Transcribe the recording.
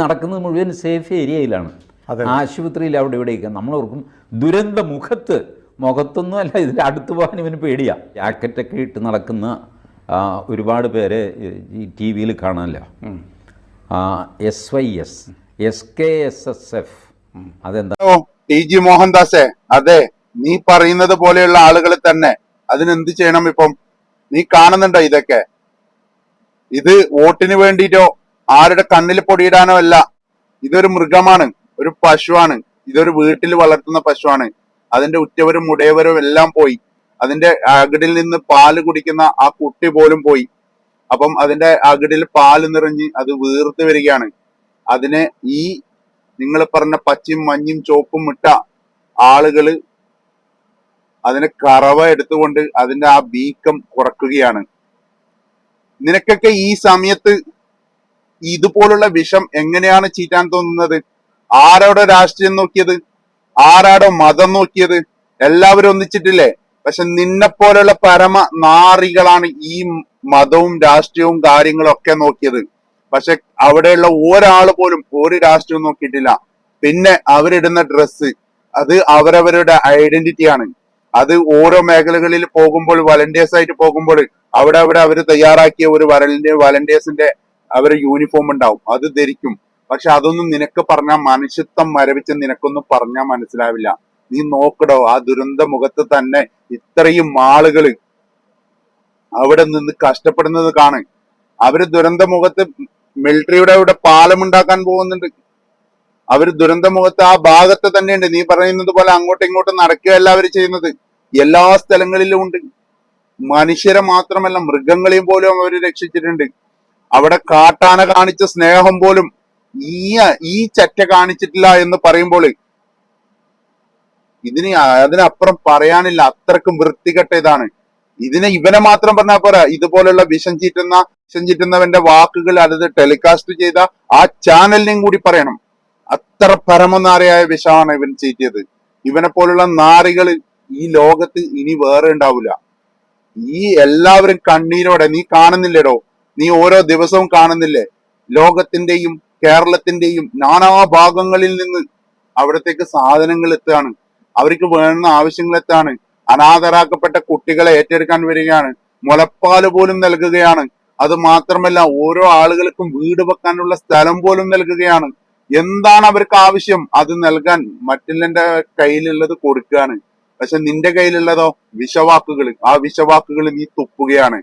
നടക്കുന്നത് മുഴുവൻ സേഫ് ഏരിയയിലാണ്. അതെ. ആശുപത്രിയിൽ അവിടെ ഇവിടെയൊക്കെ. നമ്മൾ ഓർക്കും ദുരന്ത മുഖത്ത് മുഖത്തൊന്നും അല്ല ഇതിന്റെ അടുത്ത് പോകാൻ ഇവന് പേടിയാ. ജാക്കറ്റൊക്കെ ഇട്ട് നടക്കുന്ന ഒരുപാട് പേരെ ഈ ടി വിയിൽ കാണാമല്ലോ S Y S S K S S F അതെന്താ? ടി ജി മോഹൻദാസേ. അതെ നീ പറയുന്നത് പോലെയുള്ള ആളുകൾ തന്നെ അതിനെന്ത് ചെയ്യണം ഇപ്പം? നീ കാണുന്നുണ്ടോ ഇതൊക്കെ? ഇത് വോട്ടിന് വേണ്ടിയിട്ടോ ആരുടെ കണ്ണിൽ പൊടിയിടാനോ അല്ല. ഇതൊരു മൃഗമാണ് ഒരു പശുവാണ്. ഇതൊരു വീട്ടിൽ വളർത്തുന്ന പശുവാണ്. അതിന്റെ ഉറ്റവരും മുടയവരും എല്ലാം പോയി. അതിന്റെ അകിടിൽ നിന്ന് പാൽ കുടിക്കുന്ന ആ കുട്ടി പോലും പോയി. അപ്പം അതിന്റെ അകിടിൽ പാൽ നിറഞ്ഞ് അത് വീർത്ത് വരികയാണ്. അതിനെ ഈ നിങ്ങൾ പറഞ്ഞ പച്ചയും മഞ്ഞും ചോപ്പും ഇട്ട ആളുകൾ അതിനെ കറവ എടുത്തുകൊണ്ട് അതിന്റെ ആ ബീക്കം കുറക്കുകയാണ്. നിനക്കൊക്കെ ഈ സമയത്ത് ഇതുപോലുള്ള വിഷം എങ്ങനെയാണ് ചീറ്റാൻ തോന്നുന്നത്? ആരോടെ രാഷ്ട്രീയം നോക്കിയത്? ആരാടോ മതം നോക്കിയത്? എല്ലാവരും ഒന്നിച്ചിട്ടില്ലേ? പക്ഷെ നിന്നെ പോലുള്ള പരമ നാറികളാണ് ഈ മതവും രാഷ്ട്രീയവും കാര്യങ്ങളും ഒക്കെ നോക്കിയത്. പക്ഷെ അവിടെയുള്ള ഒരാൾ പോലും ഒരു രാഷ്ട്രീയവും നോക്കിയിട്ടില്ല. പിന്നെ അവരിടുന്ന ഡ്രസ്സ് അത് അവരവരുടെ ഐഡന്റിറ്റിയാണ് അത് ഓരോ മേഖലകളിൽ പോകുമ്പോൾ വളണ്ടിയേഴ്സ് ആയിട്ട് പോകുമ്പോൾ അവിടെ അവിടെ അവർ തയ്യാറാക്കിയ ഒരു വളണ്ടിയേഴ്സിന്റെ അവരെ യൂണിഫോം ഉണ്ടാവും. അത് ധരിക്കും. പക്ഷെ അതൊന്നും നിനക്ക് പറഞ്ഞാൽ മനുഷ്യത്വം മരവിച്ച് നിനക്കൊന്നും പറഞ്ഞാൽ മനസ്സിലാവില്ല. നീ നോക്കടോ ആ ദുരന്ത മുഖത്ത് തന്നെ ഇത്രയും ആളുകൾ അവിടെ നിന്ന് കഷ്ടപ്പെടുന്നത് കാണ്. അവർ ദുരന്ത മുഖത്ത് മിലിറ്ററിയുടെ അവിടെ പാലം ഉണ്ടാക്കാൻ പോകുന്നുണ്ട്. അവർ ദുരന്ത മുഖത്ത് ആ ഭാഗത്ത് തന്നെയുണ്ട്. നീ പറയുന്നത് പോലെ അങ്ങോട്ടും ഇങ്ങോട്ടും നടക്കുകയല്ല അവർ ചെയ്യുന്നത്. എല്ലാ സ്ഥലങ്ങളിലും ഉണ്ട്. മനുഷ്യരെ മാത്രമല്ല മൃഗങ്ങളെയും പോലും അവർ രക്ഷിച്ചിട്ടുണ്ട്. അവിടെ കാട്ടാന കാണിച്ച സ്നേഹം പോലും ഈ ഈ ചറ്റ കാണിച്ചിട്ടില്ല എന്ന് പറയുമ്പോൾ ഇതിന് അതിനപ്പുറം പറയാനില്ല. അത്രക്കും വൃത്തികെട്ട ഇതാണ്. ഇതിനെ ഇവനെ മാത്രം പറഞ്ഞാൽ പോരാ. ഇതുപോലുള്ള വിഷം ചീറ്റുന്ന വിഷം ചീറ്റുന്നവന്റെ വാക്കുകൾ അത് ടെലികാസ്റ്റ് ചെയ്ത ആ ചാനലിനെയും കൂടി പറയണം. അത്ര പരമനാരയായ വിഷമാണ് ഇവൻ ചീറ്റിയത്. ഇവനെ പോലുള്ള നാറികൾ ഈ ലോകത്ത് ഇനി വേറെ ഉണ്ടാവില്ല ഈ എല്ലാവരും കണ്ണീരോടെ നീ കാണുന്നില്ലേടോ? നീ ഓരോ ദിവസവും കാണുന്നില്ലേ? ലോകത്തിന്റെയും കേരളത്തിന്റെയും നാനാ ഭാഗങ്ങളിൽ നിന്ന് അവിടത്തേക്ക് സാധനങ്ങൾ എത്തുകയാണ്. അവർക്ക് വേണ്ടുന്ന ആവശ്യങ്ങൾ എത്താണ് അനാഥരാക്കപ്പെട്ട കുട്ടികളെ ഏറ്റെടുക്കാൻ വരികയാണ്. മുലപ്പാൽ പോലും നൽകുകയാണ്. അത് മാത്രമല്ല ഓരോ ആളുകൾക്കും വീട് വെക്കാനുള്ള സ്ഥലം പോലും നൽകുകയാണ്. എന്താണ് അവർക്ക് ആവശ്യം? അത് നൽകാൻ മറ്റുള്ളന്റെ കയ്യിലുള്ളത് കൊടുക്കുകയാണ്. പക്ഷെ നിന്റെ കയ്യിലുള്ളതോ? വിഷവാക്കുകൾ. ആ വിഷവാക്കുകൾ നീ തുപ്പുകയാണ്.